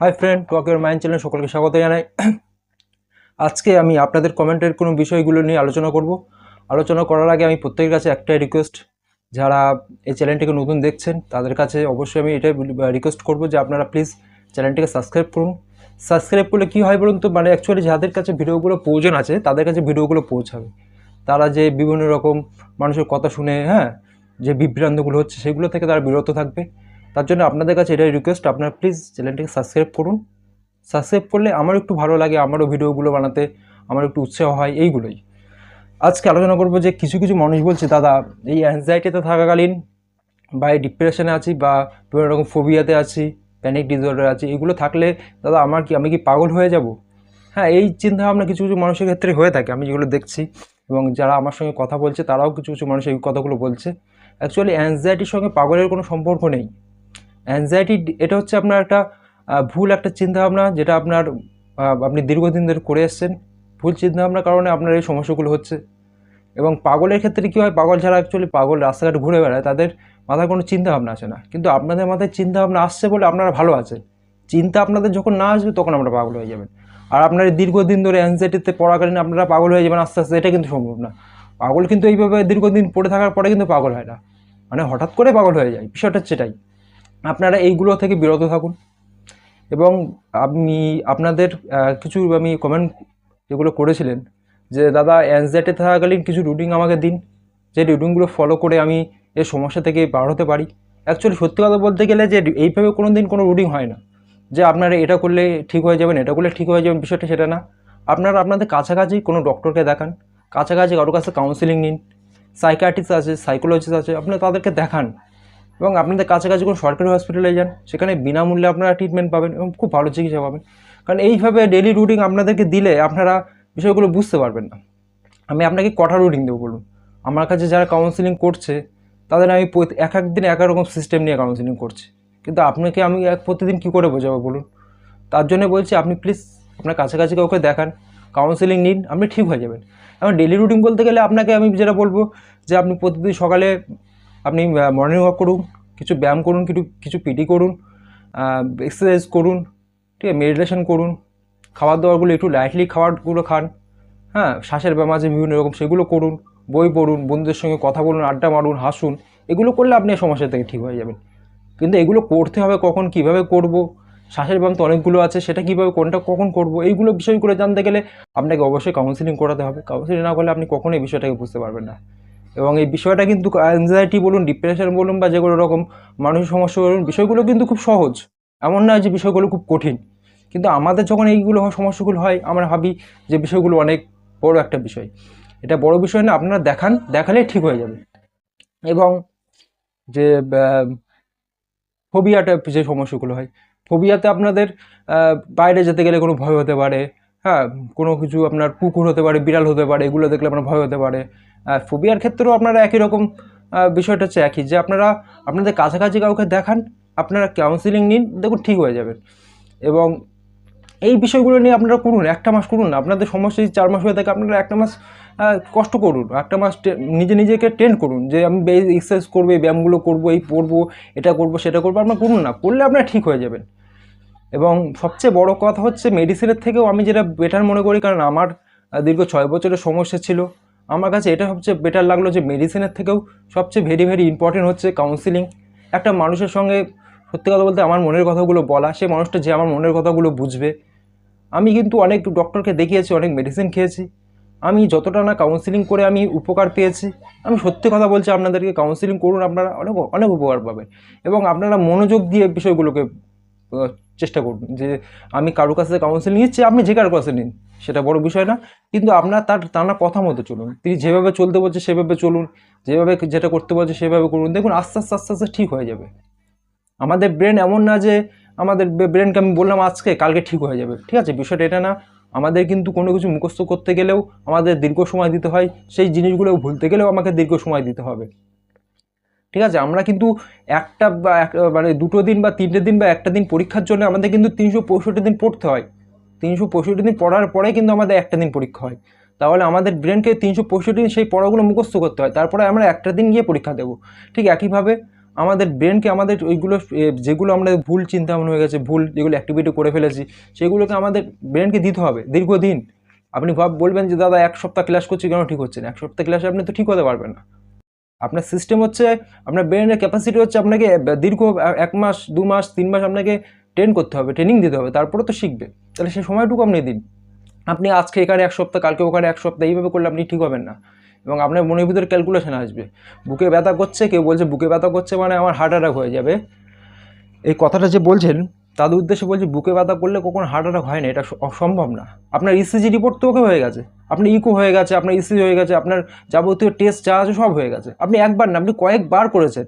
Hi friend your mind channel সকলকে স্বাগত জানাই। আজকে আমি আপনাদের কমেন্টের কোনো বিষয়গুলো নিয়ে আলোচনা করব। আলোচনা করার আগে আমি প্রত্যেকের কাছে একটাই রিকোয়েস্ট যারা এই চ্যানেলটিকে নতুন দেখছেন, তাদের কাছে অবশ্যই আমি এটাই রিকোয়েস্ট করব যে আপনারা প্লিজ চ্যানেলটিকে সাবস্ক্রাইব করুন। সাবস্ক্রাইব করলে কী হয় বলুন তো মানে অ্যাকচুয়ালি যাদের কাছে ভিডিওগুলো প্রয়োজন আছে, তাদের কাছে ভিডিওগুলো পৌঁছাবে। তারা যে বিভিন্ন রকম মানুষের কথা শুনে হ্যাঁ যে বিভ্রান্তগুলো হচ্ছে, সেগুলো থেকে তারা বিরত থাকবে। তার জন্য আপনাদের কাছে এটাই রিকোয়েস্ট আপনারা প্লিজ চ্যানেলটিকে সাবস্ক্রাইব করুন। সাবস্ক্রাইব করলে আমারও একটু ভালো লাগে, আমারও ভিডিওগুলো বানাতে আমার একটু উৎসাহ হয়, এইগুলোই। আজকে আলোচনা করব যে কিছু কিছু মানুষ বলছে, দাদা, এই অ্যাংজাইটিতে থাকাকালীন বা এই ডিপ্রেশনে আছি বা বিভিন্ন রকম ফোবিয়াতে আছি প্যানিক ডিসঅর্ডার আছি, এগুলো থাকলে, দাদা, আমার কি, আমি কি পাগল হয়ে যাব? হ্যাঁ এই চিন্তাভাবনা কিছু কিছু মানুষের ক্ষেত্রে হয়ে থাকে, আমি যেগুলো দেখছি। এবং যারা আমার সঙ্গে কথা বলছে, তারাও কিছু কিছু মানুষ এই কথাগুলো বলছে। অ্যাকচুয়ালি অ্যাংজাইটির সঙ্গে পাগলের কোনো সম্পর্ক নেই। অ্যাংজাইটি এটা হচ্ছে আপনার একটা ভুল একটা চিন্তাভাবনা, যেটা আপনার আপনি দীর্ঘদিন ধরে করে এসছেন। ভুল চিন্তাভাবনার কারণে আপনার এই সমস্যাগুলো হচ্ছে। এবং পাগলের ক্ষেত্রে কী হয়, পাগল যারা অ্যাকচুয়ালি পাগল রাস্তাঘাট ঘুরে বেড়ায়, তাদের মাথায় কোনো চিন্তাভাবনা আসে না। কিন্তু আপনাদের মাথায় চিন্তাভাবনা আসছে বলে আপনারা ভালো আছেন। চিন্তা আপনাদের যখন না আসবে, তখন আপনারা পাগল হয়ে যাবেন। আর আপনার দীর্ঘদিন ধরে অ্যাংজাইটিতে পড়াকালীন আপনারা পাগল হয়ে যাবেন আস্তে আস্তে, এটা কিন্তু সম্ভব না। পাগল কিন্তু এইভাবে দীর্ঘদিন পড়ে থাকার পরে কিন্তু পাগল হয় না। মানে হঠাৎ করে পাগল হয়ে যায়, বিষয়টা এটাই। আপনারা এইগুলো থেকে বিরত থাকুন। এবং আমি আপনাদের কিছু আমি কমেন্ট যেগুলো করেছিলেন, যে দাদা অ্যাংজাইটি থাকাকালীন কিছু রুটিন আমাকে দিন। যে রুটিনগুলো ফলো করে আমি এই সমস্যা থেকে বার হতে পারি। অ্যাকচুয়ালি সত্যি কথা বলতে গেলে যে এইভাবে কোনো দিন কোনো রুটিন হয় না। যে আপনারা এটা করলে ঠিক হয়ে যাবেন, এটা করলে ঠিক হয়ে যাবেন, বিষয়টা সেটা না। আপনারা আপনাদের কাছাকাছি কোনো ডক্টরকে দেখান। কাছাকাছি কারোর কাছে কাউন্সিলিং নিন। সাইকাটিস্ট আছে সাইকোলজিস্ট আছে আপনারা তাদেরকে দেখান। এবং আপনাদের কাছাকাছি কোনো সরকারি হসপিটালে যান, সেখানে বিনামূল্যে আপনারা ট্রিটমেন্ট পাবেন এবং খুব ভালো চিকিৎসা পাবেন। কারণ এইভাবে ডেলি রুটিন আপনাদেরকে দিলে আপনারা বিষয়গুলো বুঝতে পারবেন না। আমি আপনাকে কটা রুটিন দেবো বলুন? আমার কাছে যারা কাউন্সিলিং করছে, তাদের আমি এক এক দিন এক রকম সিস্টেম নিয়ে কাউন্সিলিং করছি। কিন্তু আপনাকে আমি এক প্রতিদিন কী করে বোঝাবো বলুন? তার জন্য বলছি, আপনি প্লিজ আপনার কাছাকাছি কাউকে দেখান কাউন্সিলিং নিন, আপনি ঠিক হয়ে যাবেন। এখন ডেলি রুটিন বলতে গেলে আপনাকে আমি যেটা বলব যে আপনি প্রতিদিন সকালে আপনি মর্নিং ওয়াক করুন, কিছু ব্যায়াম করুন, কিছু কিছু পিটি করুন এক্সারসাইজ করুন, ঠিক আছে মেডিটেশন করুন খাবার দাবারগুলো একটু লাইটলি খাবারগুলো খান হ্যাঁ শ্বাসের ব্যায়াম আছে, বিভিন্ন রকম, সেগুলো করুন, বই পড়ুন, বন্ধুদের সঙ্গে কথা বলুন, আড্ডা মারুন, হাসুন, এগুলো করলে আপনি সমস্যা থেকে ঠিক হয়ে যাবেন। কিন্তু এগুলো করতে হবে কখন, কীভাবে করব, শ্বাসের ব্যায়াম তো অনেকগুলো আছে, সেটা কীভাবে, কোনটা কখন করব, এইগুলো বিষয়গুলো জানতে গেলে আপনাকে অবশ্যই কাউন্সিলিং করাতে হবে। কাউন্সিলিং না করলে আপনি কখনোই বিষয়টাকে বুঝতে পারবেন না। এবং এই বিষয়টা কিন্তু অ্যাংজাইটি বলুন ডিপ্রেশন বলুন বা যেগুলো রকম মানসিক সমস্যা বলুন, বিষয়গুলো কিন্তু খুব সহজ। এমন নয় যে বিষয়গুলো খুব কঠিন। কিন্তু আমাদের যখন এইগুলো সমস্যাগুলো হয়, আমরা ভাবি যে বিষয়গুলো অনেক বড় একটা বিষয়। এটা বড় বিষয় না, আপনারা দেখান দেখালে ঠিক হয়ে যাবে। এবং যে ফোবিয়াটা যে সমস্যাগুলো হয় ফোবিয়াতে আপনাদের বাইরে যেতে গেলে কোনো ভয় হতে পারে হ্যাঁ কোনো কিছু আপনার কুকুর হতে পারে, বিড়াল হতে পারে, এগুলো দেখলে আপনার ভয় হতে পারে। আর ফোবিয়ার ক্ষেত্রেও আপনারা একই রকম বিষয়টা হচ্ছে একই, যে আপনারা, আপনাদের কাছাকাছি কাউকে দেখান, আপনারা কাউন্সিলিং নিন, দেখুন ঠিক হয়ে যাবেন এবং এই বিষয়গুলো নিয়ে আপনারা করুন, একটা মাস করুন আপনাদের সমস্যা যদি চার মাস হয়ে থাকে, আপনারা একটা মাস কষ্ট করুন, একটা মাস নিজে নিজেকে ট্রেন করুন, যে আমি এক্সারসাইজ করব, এই ব্যায়ামগুলো করব, এই পড়ব, এটা করব, সেটা করব, আপনারা করুন না, করলে আপনারা ঠিক হয়ে যাবেন। এবং সবচেয়ে বড় কথা হচ্ছে মেডিসিনের থেকেও আমি যেটা বেটার মনে করি, কারণ আমার দীর্ঘ ছয় বছরের সমস্যা ছিল আমার কাছে এটা সবচেয়ে বেটার লাগল যে মেডিসিনের থেকেও সবচেয়ে ভেরি ভেরি ইম্পর্টেন্ট হচ্ছে কাউন্সিলিং একটা মানুষের সঙ্গে সত্যি কথা বলতে আমার মনের কথাগুলো বলা, সে মানুষটা যে আমার মনের কথাগুলো বুঝবে। আমি কিন্তু অনেক ডক্টরকে দেখিয়েছি, অনেক মেডিসিন খেয়েছি। আমি যতটা না কাউন্সিলিং করে আমি উপকার পেয়েছি। আমি সত্যি কথা বলছি, আপনাদেরকে কাউন্সিলিং করুন আপনারা, অনেক অনেক উপকার পাবেন। এবং আপনারা মনোযোগ দিয়ে বিষয়গুলোকে চেষ্টা করুন যে আমি কারও কাছে কাউন্সিলিং নিচ্ছি, আপনি যে কারও কাছে নিন, সেটা বড় বিষয় না। কিন্তু আপনার তার টানা কথা মতো চলুন। তিনি যেভাবে চলতে বলছে, সেভাবে চলুন। যেভাবে যেটা করতে বলছে, সেভাবে করুন। দেখুন, আস্তে আস্তে আস্তে আস্তে ঠিক হয়ে যাবে। আমাদের ব্রেন এমন না যে আমাদের ব্রেনকে আমি বললাম আজকে, কালকে ঠিক হয়ে যাবে। ঠিক আছে, বিষয়টা এটা না। আমাদের কিন্তু কোনো কিছু মুখস্থ করতে গেলেও আমাদের দীর্ঘ সময় দিতে হয়। সেই জিনিসগুলো ভুলতে গেলেও আমাকে দীর্ঘ সময় দিতে হবে। ঠিক আছে? আমরা কিন্তু একটা বা মানে দুটো দিন বা তিনটে দিন বা একটা দিন পরীক্ষার জন্য আমাদের কিন্তু তিনশো পঁয়ষট্টি দিন পড়তে হয়। তিনশো পঁয়ষট্টি দিন পড়ার পরে কিন্তু আমাদের একটা দিন পরীক্ষা হয়। তাহলে আমাদের ব্রেনকে তিনশো পঁয়ষট্টি দিন সেই পড়াগুলো মুখস্থ করতে হয়। তারপরে আমরা একটা দিন গিয়ে পরীক্ষা দেবো। ঠিক একইভাবে আমাদের ব্রেনকে আমাদের ওইগুলো যেগুলো আমরা ভুল চিন্তা ভাবনা হয়ে গেছে, ভুল যেগুলো অ্যাক্টিভিটি করে ফেলেছি, সেগুলোকে আমাদের ব্রেনকে দিতে হবে দীর্ঘদিন। আপনি ভাব বলবেন যে, দাদা, এক সপ্তাহ ক্লাস করছি কেন? ঠিক হচ্ছে না। এক সপ্তাহ ক্লাসে আপনি তো ঠিক হতে পারবেন না। আপনার সিস্টেম হচ্ছে, আপনার ব্রেনের ক্যাপাসিটি হচ্ছে আপনাকে দীর্ঘ এক মাস, দু মাস, তিন মাস আপনাকে ট্রেন করতে হবে ট্রেনিং দিতে হবে, তারপরে তো শিখবে। তাহলে সেই সময়টুকু আপনি দিন। আপনি আজকে এখানে এক সপ্তাহ, কালকে ওখানে এক সপ্তাহ, এইভাবে করলে আপনি ঠিক হবেন না। এবং আপনার মনের ভিতরে ক্যালকুলেশন আসবে। বুকে ব্যথা করছে, কেউ বলছে, বুকে ব্যথা করছে মানে আমার হার্ট অ্যাটাক হয়ে যাবে। এই কথাটা যে বলছেন তাদের উদ্দেশ্যে বলছি, বুকে ব্যথা করলে কখনো হার্ট অ্যাটাক হয় না, এটা অসম্ভব না। আপনার ইসিজি রিপোর্ট তো ওকে হয়ে গেছে, আপনার ইকো হয়ে গেছে, আপনার ইসিজি হয়ে গেছে, আপনার যাবতীয় টেস্ট যা আছে সব হয়ে গেছে। আপনি একবার না, আপনি কয়েকবার করেছেন।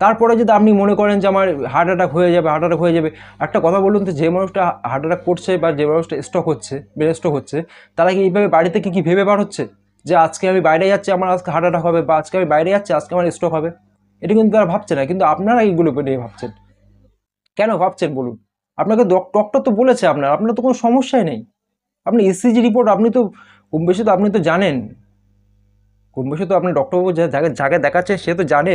তারপরে যদি আপনি মনে করেন যে আমার হার্ট অ্যাটাক হয়ে যাবে হার্ট অ্যাটাক হয়ে যাবে, একটা কথা বলুন তো, যে মানুষটা হার্ট অ্যাটাক করছে বা যে মানুষটা স্ট্রোক হচ্ছে ব্রেন স্ট্রোক হচ্ছে, তারা কি এইভাবে বাড়িতে কি কি ভেবে বার হচ্ছে? যে আজকে আমি বাইরে যাচ্ছি, আমার আজকে হার্ট অ্যাটাক হবে, বা আজকে আমি বাইরে যাচ্ছি, আজকে আমার স্ট্রোক হবে? এটা কিন্তু তারা ভাবছে না, কিন্তু আপনারা এইগুলো নিয়ে ভাবছেন। কেন ভাবছেন বলুন? আপনাকে ডক্টর তো বলেছে আপনার আপনার তো কোনো সমস্যাই নেই। আপনি ইসিজি রিপোর্ট আপনি তো, কম বেশি তো আপনি তো জানেন। কম বেশি তো আপনি ডক্টরবাবু যা জায়গায় জায়গায় দেখাচ্ছে সে তো জানে।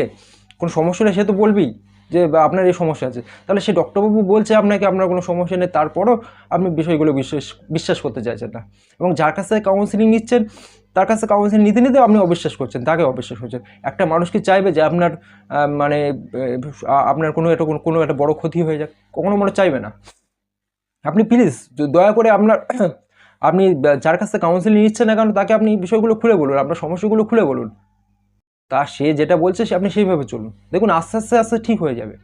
কোনো সমস্যা নেই, সে তো বলবেই যে আপনার এই সমস্যা আছে। তাহলে সে ডক্টরবাবু বলছে আপনাকে আপনার কোনো সমস্যা নেই, তারপরও আপনি বিষয়গুলো বিশ্বাস বিশ্বাস করতে চাইছেন না। এবং যার কাছ থেকে কাউন্সিলিং নিচ্ছেন তার কাছে কাউন্সিলিং নিতে নিতে আপনি অবিশ্বাস করছেন, তাকে অবিশ্বাস করছেন। একটা মানুষ কি চাইবে যে আপনার মানে আপনার কোনো একটা, কোনো- একটা বড় ক্ষতি হয়ে যাক? কখনো মনে চাইবে না। আপনি প্লিজ দয়া করে আপনার, আপনি যার কাছ কাউন্সিলিং নিচ্ছেন না কেন, তাকে আপনি বিষয়গুলো খুলে বলুন, আপনার সমস্যাগুলো খুলে বলুন। তা সে যেটা বলছে, সে আপনি সেইভাবে চলুন। দেখুন, আস্তে আস্তে আস্তে ঠিক হয়ে যাবে।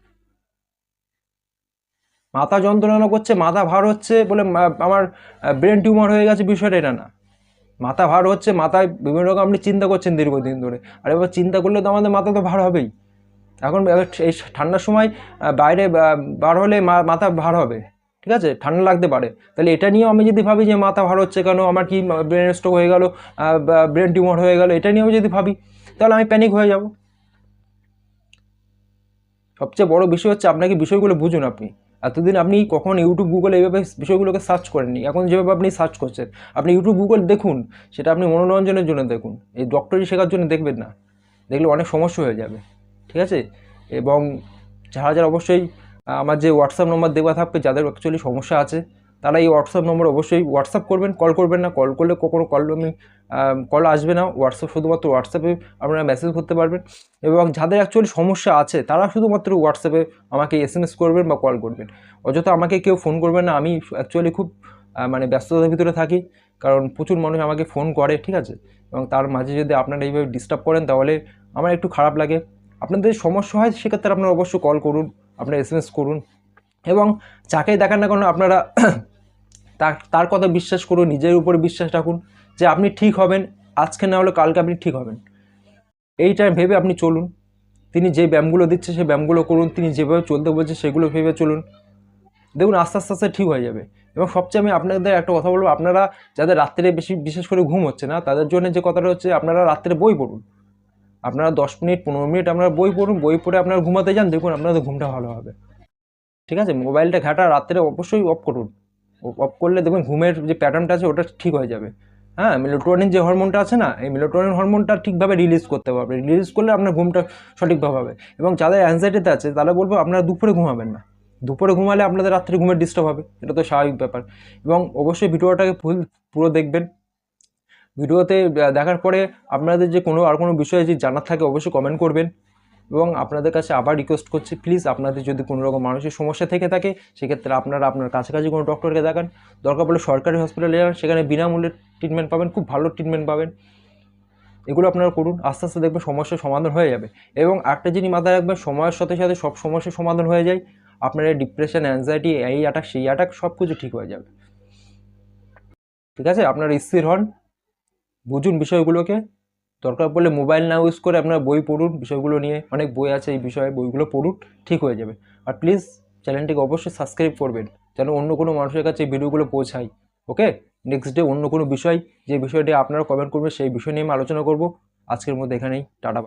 মাথা যন্ত্রণা করছে, মাথা ভার হচ্ছে বলে আমার ব্রেন টিউমার হয়ে গেছে, বিষয়টা এটা না। মাথা ভার হচ্ছে, মাথায় বিভিন্ন রকম আপনি চিন্তা করছেন দীর্ঘদিন ধরে। আর এবার চিন্তা করলে তো আমাদের মাথা তো ভার হবেই। এখন এই ঠান্ডার সময় বাইরে বার হলে মাথা ভার হবে। ঠিক আছে? ঠান্ডা লাগতে পারে। তাহলে এটা নিয়েও আমি যদি ভাবি যে মাথা ভার হচ্ছে কেন, আমার কি ব্রেন স্ট্রোক হয়ে গেল ব্রেন টিউমার হয়ে গেল, এটা নিয়েও যদি ভাবি, তাহলে আমি প্যানিক হয়ে যাব। সবচেয়ে বড় বিষয় হচ্ছে, আপনাকে বিষয়গুলো বুঝুন আপনি। এতদিন আপনি কখন ইউটিউব গুগল এইভাবে বিষয়গুলোকে সার্চ করেননি। এখন যেভাবে আপনি সার্চ করছেন, আপনি ইউটিউব গুগল দেখুন, সেটা আপনি মনোরঞ্জনের জন্য দেখুন। এই ডক্টরি শেখার জন্য দেখবেন না। দেখলে অনেক সমস্যা হয়ে যাবে। ঠিক আছে? এবং যারা যারা অবশ্যই আমার যে হোয়াটসঅ্যাপ নম্বর দেওয়া থাকবে, যাদের অ্যাকচুয়ালি সমস্যা আছে তারা এই হোয়াটসঅ্যাপ নম্বর অবশ্যই হোয়াটসঅ্যাপ করবেন কল করবেন না কল করলে কখনো কল আমি কল আসবে না। হোয়াটসঅ্যাপ শুধুমাত্র হোয়াটসঅ্যাপে আপনারা মেসেজ করতে পারবেন এবং যাদের অ্যাকচুয়ালি সমস্যা আছে, তারা শুধুমাত্র হোয়াটসঅ্যাপে আমাকে এস করবেন বা কল করবেন। অযথা আমাকে কেউ ফোন করবেন না, আমি অ্যাকচুয়ালি খুব মানে ব্যস্ততার ভিতরে থাকি, কারণ প্রচুর মানুষ আমাকে ফোন করে, ঠিক আছে? এবং তার মাঝে যদি আপনারা এইভাবে ডিস্টার্ব করেন, তাহলে আমার একটু খারাপ লাগে। আপনাদের সমস্যা হয়, সেক্ষেত্রে আপনারা অবশ্যই কল করুন, আপনারা এস করুন। এবং যাকেই দেখান না কেন, আপনারা তার তার কথা বিশ্বাস করুন, নিজের উপরে বিশ্বাস রাখুন যে আপনি ঠিক হবেন, আজকে না হলে কালকে আপনি ঠিক হবেন। এইটা ভেবে আপনি চলুন। তিনি যে ব্যায়ামগুলো দিচ্ছে সেই ব্যায়ামগুলো করুন, তিনি যেভাবে চলতে বলছে সেগুলো ভেবে চলুন। দেখুন, আস্তে আস্তে আস্তে ঠিক হয়ে যাবে। এবং সবচেয়ে আমি আপনাদের একটা কথা বলব, আপনারা যাদের রাত্রে বেশি, বিশেষ করে ঘুম হচ্ছে না, তাদের জন্য যে কথাটা হচ্ছে, আপনারা রাত্রে বই পড়ুন। আপনারা দশ মিনিট, পনেরো মিনিট আপনারা বই পড়ুন, বই পড়ে আপনারা ঘুমাতে যান, দেখুন আপনাদের ঘুমটা ভালো হবে। ঠিক আছে? মোবাইলটা ঘাটা, রাত্রে অবশ্যই অফ করুন। অফ করলে দেখবেন ঘুমের যে প্যাটার্নটা আছে ওটা ঠিক হয়ে যাবে। হ্যাঁ মেলোটোনিন যে হরমোনটা আছে না, এই মেলোটোনিন হরমোনটা ঠিকভাবে রিলিজ করতে পারবে রিলিজ করলে আপনার ঘুমটা সঠিকভাবে হবে। এবং যাদের অ্যাংজাইটিতে আছে, তারা বলব আপনারা দুপুরে ঘুমাবেন না। দুপুরে ঘুমালে আপনাদের রাত্রে ঘুমের ডিস্টার্ব হবে। এটা তো স্বাভাবিক ব্যাপার। এবং অবশ্যই ভিডিওটাকে ফুল, পুরো দেখবেন। ভিডিওতে দেখার পরে আপনাদের যে কোনো আর কোনো বিষয়ে যদি জানার থাকে, অবশ্যই কমেন্ট করবেন। এবং আপনাদের কাছে আবার রিকোয়েস্ট করছি প্লিজ আপনাদের যদি কোনো রকম মানসিক সমস্যা থেকে থাকে, সেক্ষেত্রে আপনারা আপনার কাছাকাছি কোনো ডক্টরকে দেখান। দরকার পড়লে সরকারি হসপিটালে যান, সেখানে বিনামূল্যে ট্রিটমেন্ট পাবেন, খুব ভালো ট্রিটমেন্ট পাবেন। এগুলো আপনারা করুন, আস্তে আস্তে দেখবেন সমস্যার সমাধান হয়ে যাবে। এবং একটা জিনিস মাথায় রাখবেন, সময়ের সাথে সাথে সব সমস্যার সমাধান হয়ে যায়। আপনার ডিপ্রেশন অ্যাংজাইটি এই অ্যাটাক সেই অ্যাটাক সব কিছু ঠিক হয়ে যাবে। ঠিক আছে? আপনারা স্থির হন। বুঝুন বিষয়গুলোকে। দরকার পড়লে মোবাইল না ইউজ করে আপনারা বই পড়ুন। বিষয়গুলো নিয়ে অনেক বই আছে, এই বিষয়ে বইগুলো পড়ুন, ঠিক হয়ে যাবে। আর প্লিজ চ্যানেলটিকে অবশ্যই সাবস্ক্রাইব করবেন, যেন অন্য কোনো মানুষের কাছে এই ভিডিওগুলো পৌঁছায়। ওকে নেক্সট ডে অন্য কোনো বিষয়, যে বিষয়টি আপনারা কমেন্ট করবেন, সেই বিষয় নিয়ে আমি আলোচনা করব। আজকের মধ্যে এখানেই, টাটা।